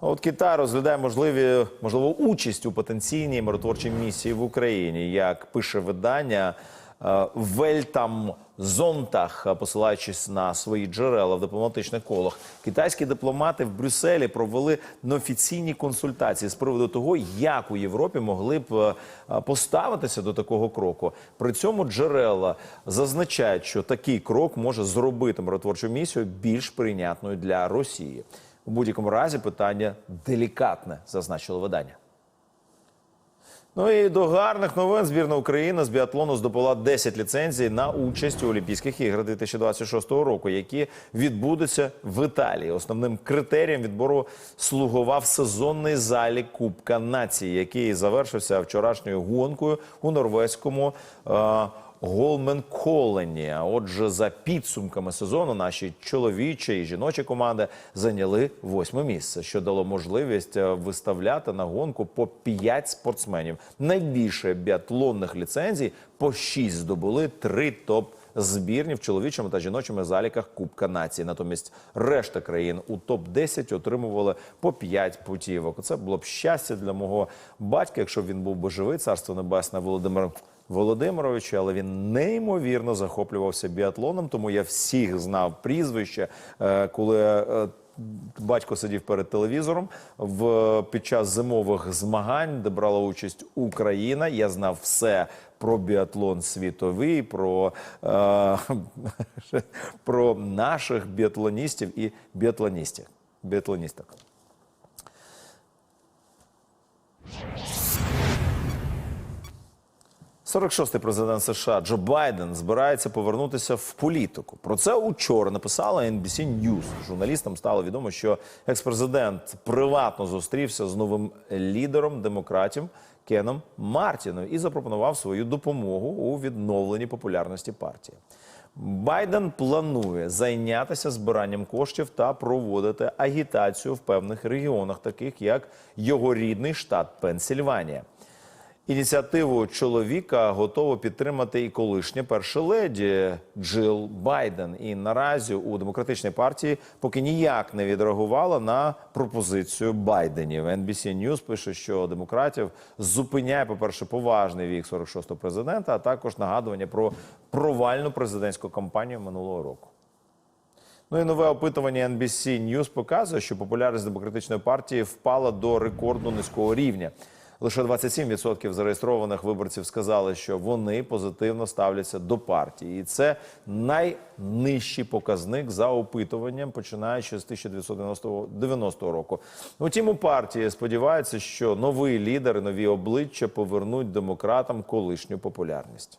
От Китай розглядає можливі можливу участь у потенційній миротворчій місії в Україні, як пише видання е, Вельтам Зонтах, е, посилаючись на свої джерела в дипломатичних колах. Китайські дипломати в Брюсселі провели неофіційні консультації з приводу того, як у Європі могли б е, поставитися до такого кроку. При цьому джерела зазначають, що такий крок може зробити миротворчу місію більш прийнятною для Росії. У будь-якому разі питання делікатне, зазначило видання. Ну і до гарних новин збірна України з біатлону здобула 10 ліцензій на участь у Олімпійських іграх 2026 року, які відбудуться в Італії. Основним критерієм відбору слугував сезонний залік Кубка нації, який завершився вчорашньою гонкою у норвезькому. Е- Голменколені. А Отже, за підсумками сезону наші чоловічі і жіночі команди зайняли восьме місце, що дало можливість е, виставляти на гонку по п'ять спортсменів. Найбільше біатлонних ліцензій по шість здобули три топ. Збірні в чоловічому та жіночому заліках Кубка нації. Натомість решта країн у топ 10 отримували по 5 путівок. Це було б щастя для мого батька, якщо він був би живий, царство небесне Володимир Володимировичу, але він неймовірно захоплювався біатлоном, тому я всіх знав прізвище, е, коли. е, Батько сидів перед телевізором в під час зимових змагань, де брала участь Україна. Я знав все про біатлон світовий, про, е, про наших біатлоністів і біатлоністів. біатлоністок. – 46-й президент США Джо Байден збирається повернутися в політику. Про це учора написала NBC News. Журналістам стало відомо, що експрезидент приватно зустрівся з новим лідером демократів Кеном Мартіном і запропонував свою допомогу у відновленні популярності партії. Байден планує зайнятися збиранням коштів та проводити агітацію в певних регіонах, таких як його рідний штат Пенсільванія. Ініціативу чоловіка готово підтримати і колишня перша леді Джил Байден. І наразі у демократичній партії поки ніяк не відреагувала на пропозицію Байденів. NBC News пише, що демократів зупиняє, по перше, поважний вік 46-го президента, а також нагадування про провальну президентську кампанію минулого року. Ну і нове опитування NBC News показує, що популярність демократичної партії впала до рекордно низького рівня. Лише 27% зареєстрованих виборців сказали, що вони позитивно ставляться до партії, і це найнижчий показник за опитуванням, починаючи з 1990 року. Утім, у партії сподіваються, що новий лідер нові обличчя повернуть демократам колишню популярність.